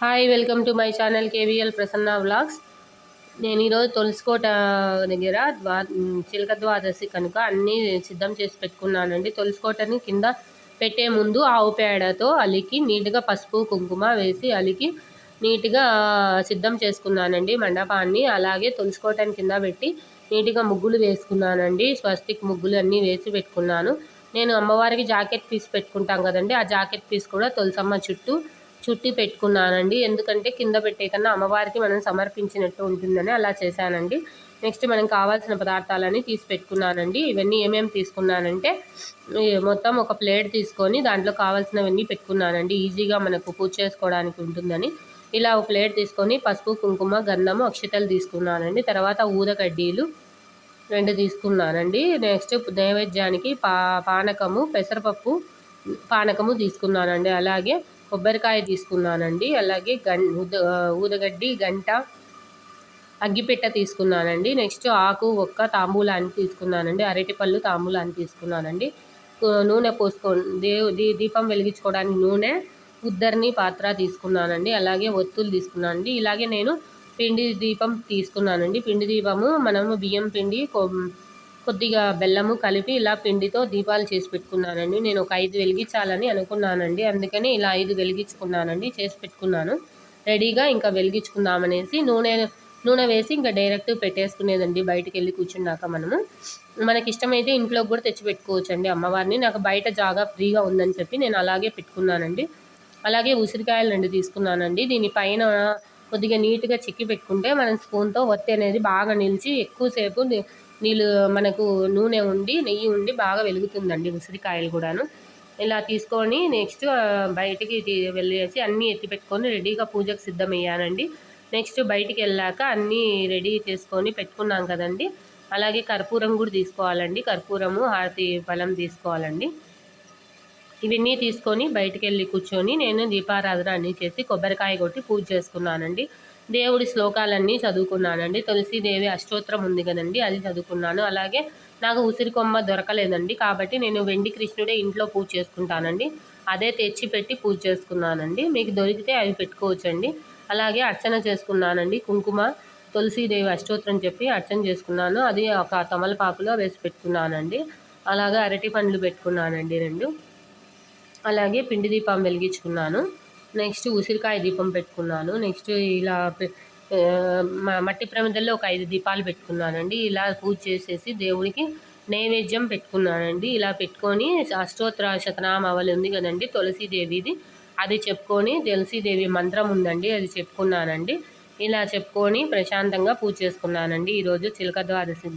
Hi welcome to my channel KVL Prasanna vlogs నేను ఈరోజు తులసికోట దగ్గర ద్వా చిలక ద్వాదశి కనుక అన్నీ సిద్ధం చేసి పెట్టుకున్నానండి. తులసికోటని కింద పెట్టే ముందు ఆవు పేడతో అలికి నీట్గా పసుపు కుంకుమ వేసి అలికి నీట్గా సిద్ధం చేసుకున్నానండి మండపాన్ని. అలాగే తులసికోటని కింద పెట్టి నీట్గా ముగ్గులు వేసుకున్నానండి. స్వస్తిక్ ముగ్గులు అన్నీ వేసి పెట్టుకున్నాను. నేను అమ్మవారికి జాకెట్ పీస్ పెట్టుకుంటాం కదండి ఆ జాకెట్ పీస్ కూడా తులసమ్మ చుట్టూ చుట్టి పెట్టుకున్నానండి. ఎందుకంటే కింద పెట్టే కన్నా అమ్మవారికి మనం సమర్పించినట్టు ఉంటుందని అలా చేశానండి. నెక్స్ట్ మనం కావాల్సిన పదార్థాలన్నీ తీసి పెట్టుకున్నానండి. ఇవన్నీ ఏమేమి తీసుకున్నానంటే మొత్తం ఒక ప్లేట్ తీసుకొని దాంట్లో కావాల్సినవన్నీ పెట్టుకున్నానండి. ఈజీగా మనకు పూజ చేసుకోవడానికి ఉంటుందని. ఇలా ఒక ప్లేట్ తీసుకొని పసుపు కుంకుమ గంధము అక్షతలు తీసుకున్నానండి. తర్వాత ఊదకడ్డీలు రెండు తీసుకున్నానండి. నెక్స్ట్ నైవేద్యానికి పా పానకము పెసరపప్పు పానకము తీసుకున్నానండి. అలాగే కొబ్బరికాయ తీసుకున్నానండి అలాగే గం ఊదగడ్డి గంట అగ్గిపెట్ట తీసుకున్నానండి. నెక్స్ట్ ఆకు ఒక్క తాంబూలాన్ని తీసుకున్నానండి అరటిపళ్ళు తాంబూలాన్ని తీసుకున్నానండి. నూనె పోసుకో దేవు దీపం వెలిగించుకోవడానికి నూనె ఉద్దరిని పాత్ర తీసుకున్నానండి అలాగే ఒత్తులు తీసుకున్నానండి. ఇలాగే నేను పిండి దీపం తీసుకున్నానండి. పిండి దీపము మనము బియ్యం పిండి కొద్దిగా బెల్లము కలిపి ఇలా పిండితో దీపాలు చేసి పెట్టుకున్నానండి. నేను ఒక ఐదు వెలిగించాలని అనుకున్నానండి. అందుకని ఇలా ఐదు వెలిగించుకున్నానండి చేసి పెట్టుకున్నాను. రెడీగా ఇంకా వెలిగించుకుందామనేసి నూనె నూనె వేసి ఇంకా డైరెక్ట్ పెట్టేసుకునేదండి బయటకు వెళ్ళి కూర్చున్నాక మనము. మనకి ఇష్టమైతే ఇంట్లో కూడా తెచ్చి పెట్టుకోవచ్చు అండి అమ్మవారిని. నాకు బయట జాగా ఫ్రీగా ఉందని చెప్పి నేను అలాగే పెట్టుకున్నానండి. అలాగే ఉసిరికాయలు రెండు తీసుకున్నానండి. దీనిపైన కొద్దిగా నీట్గా చెక్కి పెట్టుకుంటే మనం స్పూన్తో ఒత్తి అనేది బాగా నిలిచి ఎక్కువసేపు నీళ్ళు మనకు నూనె ఉండి నెయ్యి ఉండి బాగా వెలుగుతుందండి ఉసిరికాయలు కూడాను. ఇలా తీసుకొని నెక్స్ట్ బయటికి వెళ్ళేసి అన్నీ ఎత్తి పెట్టుకొని రెడీగా పూజకు సిద్ధమయ్యానండి. నెక్స్ట్ బయటికి వెళ్ళాక అన్నీ రెడీ చేసుకొని పెట్టుకున్నాం కదండి. అలాగే కర్పూరం కూడా తీసుకోవాలండి. కర్పూరము హారతి ఫలం తీసుకోవాలండి. ఇవన్నీ తీసుకొని బయటికి వెళ్ళి కూర్చొని నేను దీపారాధన అన్నీ చేసి కొబ్బరికాయ కొట్టి పూజ చేసుకున్నానండి. దేవుడి శ్లోకాలన్నీ చదువుకున్నానండి. తులసీదేవి అష్టోత్తరం ఉంది కదండి అది చదువుకున్నాను. అలాగే నాకు ఉసిరి కొమ్మ దొరకలేదండి. కాబట్టి నేను వెండి కృష్ణుడే ఇంట్లో పూజ చేసుకుంటానండి. అదే తెచ్చి పెట్టి పూజ చేసుకున్నానండి. మీకు దొరికితే అవి పెట్టుకోవచ్చండి. అలాగే అర్చన చేసుకున్నానండి. కుంకుమ తులసీదేవి అష్టోత్తరం చెప్పి అర్చన చేసుకున్నాను. అది ఒక తమలపాకులో వేసి పెట్టుకున్నానండి. అలాగే అరటి పండ్లు పెట్టుకున్నానండి రెండు. అలాగే పిండి దీపం వెలిగించుకున్నాను. నెక్స్ట్ ఉసిరికాయ దీపం పెట్టుకున్నాను. నెక్స్ట్ ఇలా మట్టి ప్రమిదల్లో ఒక ఐదు దీపాలు పెట్టుకున్నానండి. ఇలా పూజ చేసేసి దేవుడికి నైవేద్యం పెట్టుకున్నానండి. ఇలా పెట్టుకొని అష్టోత్తర శతనామావళి ఉంది కదండి తులసీదేవిది. అది చెప్పుకొని తులసీదేవి మంత్రం ఉందండి అది చెప్పుకున్నానండి. ఇలా చెప్పుకొని ప్రశాంతంగా పూజ చేసుకున్నానండి. ఈరోజు చిలక ద్వాదశి.